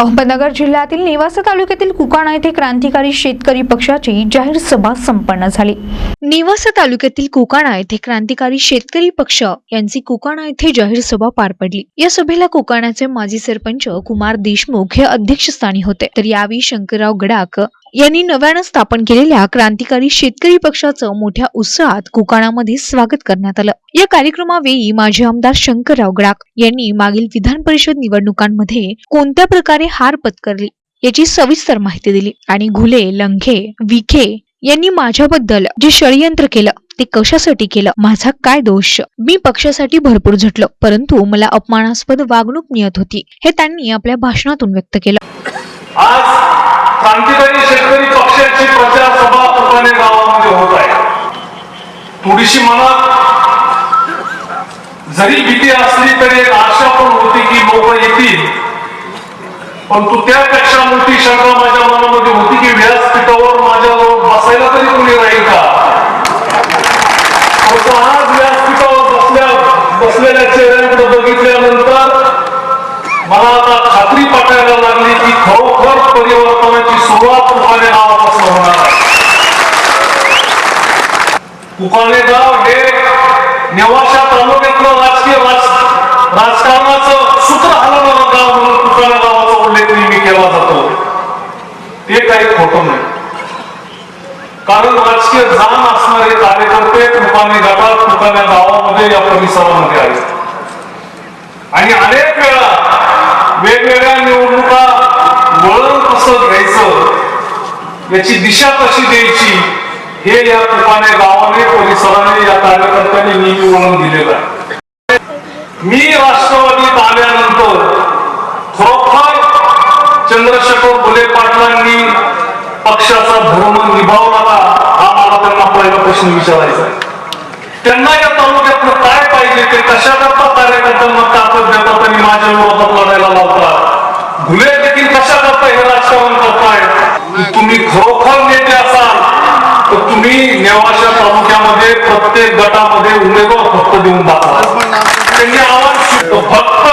अहमदनगर जिल्ह्यातील नेवासा तालुक्यातील कुकाणा येथे क्रांतिकारी शेतकरी पक्षाची जाहीर सभा संपन्न झाली. नेवासा तालुक्यातील कुकाणा येथे क्रांतिकारी शेतकरी पक्ष यांची कुकाणा येथे जाहीर सभा पार पडली. या सभेला कुकाणाचे माजी सरपंच कुमार देशमुख हे अध्यक्षस्थानी होते. तर यावेळी शंकरराव गडाक यांनी नव्यानं स्थापन केलेल्या क्रांतिकारी शेतकरी पक्षाचं मोठ्या उत्साहात कुकाणामध्ये स्वागत करण्यात आलं. या कार्यक्रमावेळी माजी आमदार शंकरराव गडाख यांनी मागील विधान परिषद निवडणुकांमध्ये कोणत्या प्रकारे हार पत्करली याची सविस्तर माहिती दिली आणि घुले लंघे विखे यांनी माझ्याबद्दल जे षडयंत्र केलं ते कशासाठी केलं माझा काय दोष? मी पक्षासाठी भरपूर झटलो परंतु मला अपमानास्पद वागणूक मिळत होती हे त्यांनी आपल्या भाषणातून व्यक्त केलं. क्रांतिकारी शेतकरी पक्षाची प्रचार सभा प्रमाणे गावामध्ये होत आहे. थोडीशी मनात जरी भीती असली तरी एक आशा पण होती की लोक येतील. परंतु त्यापेक्षा मोठी शंका माझ्या मनामध्ये होती की व्यासपीठावर माझ्यावर बसायला तरी कोणी राहील का? आज व्यासपीठ सुरुवात गावापासून होणार आहे गाव हे नेवाशा तालुक्यातलं राजकीय राजकारणाचं सूत्र हलवणारं गाव म्हणून गावाचा उल्लेख नेहमी केला जातो ते काही खोटं नाही कारण राजकीय जाण असणारे कार्यकर्ते तुकाने गटात तुकाने गावामध्ये या परिसरामध्ये आहेत. आणि अनेक वेळा याची दिशा कशी द्यायची हे या तुकाने गावाने परिसराने या कार्यकर्त्यांनी नेहमी वळण दिलेलं आहे. मी राष्ट्रवादीत आल्यानंतर खरोखर चंद्रशेखर फुले पाटलांनी पक्षाचा धर्म निभावला का हा मला त्यांना पहिला प्रश्न विचारायचा आहे. त्यांना या तालुक्यातनं काय पाहिजे ते कशा करता कार्यकर्त्यांना ताकद देतात आणि माझ्या विरोधात लढायला लावतात? भुले देखील कशा करता हे राजकारण करताय तुम्ही खरो प्रत्येक गटामध्ये उमेदवार फक्त देऊन दाखवा त्यांनी आवाज फक्त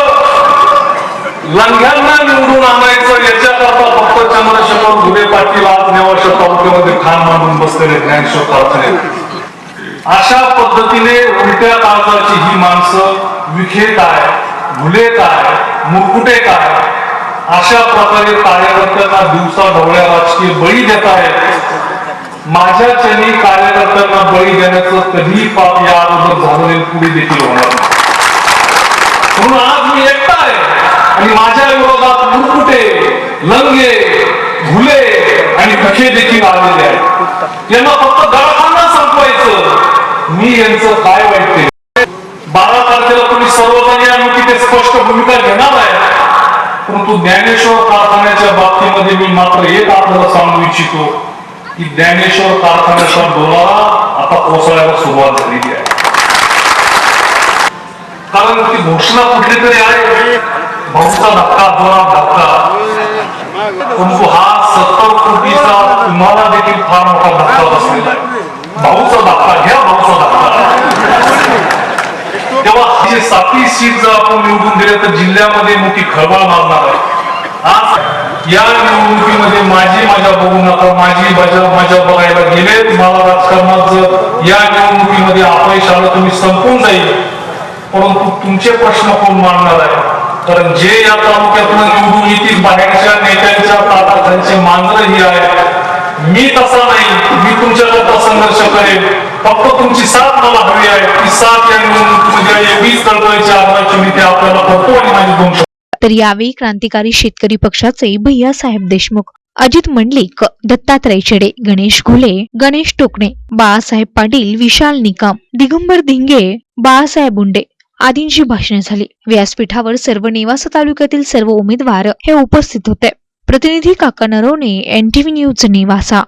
लंघ्यांना निवडून आणायचं याच्याकरता फक्त चंद्रशेखर घुले पाटील आज नेवाशा तालुक्यामध्ये खान मांडून बसलेले ज्ञानेश्वर कारखाने. अशा पद्धतीने उलट्या काळजाची ही माणसं विखे काय भुले काय मुरकुटे काय अशा प्रकारे कार्यकर्त्यांना दिवसा ढवळ्या राजकीय बळी देत आहेत माझ्या चनी कार्यकर्त्यांना बळी देण्याचं कधीही पाप या अगोदर झालं पुढे देखील होणार म्हणून आज मी एकटा आहे आणि माझ्या विरोधात मुरकुटे लंगे घुले आणि कखे देखील आलेले आहेत. यांना फक्त दवाखाना संपवायचं. मी यांचं काय वाटते बारा तारखेला तुम्ही सर्वजण या तिथे स्पष्ट भूमिका घेणार आहे. परंतु ज्ञानेश्वर कारखान्याच्या बाबतीमध्ये मी मात्र एक आपल्याला सांगू इच्छितो. की ज्ञानेश्वर कारखान्याचा डोला आता कोसळायला सुरुवात झालेली आहे. कारण ती घोषणा कुठली तरी आहे भाऊचा धक्का जोरात धक्का. परंतु हा सत्तर कोटीचा तुम्हाला देखील फार मोठा धक्का बसलेला आहे. भाऊचा धक्का घ्या भाऊचा धक्का. तेव्हा हे सातवी सीट जर आपण निवडून दिले तर जिल्ह्यामध्ये मोठी खळबळ मारणार आहे. आज या निवडणुकीमध्ये माझी माझ्या बघू नका माझी माझ्या माझ्या बघायला गेले. तुम्हाला राजकारणाचं या निवडणुकीमध्ये अपयश आलं तुम्ही संपून जाईल. परंतु तुमचे प्रश्न कोण मांडणार आहे? कारण जे या तालुक्यातून निवडून येतील बाहेरच्या नेत्यांच्या ताटाखालचे मांजर ही आहे मी तसा नाही मी तुमच्याकरता संघर्ष करेन. फक्त तुमची साथ मला हवी आहे. ती साथ या निवडणुकीमध्ये एवढीच कळकळीची आग्रहाची मी ते आपल्याला करतो आणि माझी दोन तर यावेळी क्रांतिकारी शेतकरी पक्षाचे भैयासाहेब देशमुख अजित मंडलिक दत्तात्रय चेडे गणेश घुले गणेश टोकणे बाळासाहेब पाटील विशाल निकम दिगंबर धिंगे बाळासाहेब उंडे आदींची भाषणे झाली. व्यासपीठावर सर्व नेवासा तालुक्यातील सर्व उमेदवार हे उपस्थित होते. प्रतिनिधी काका नरवणे एनटीव्ही न्यूज नेवासा.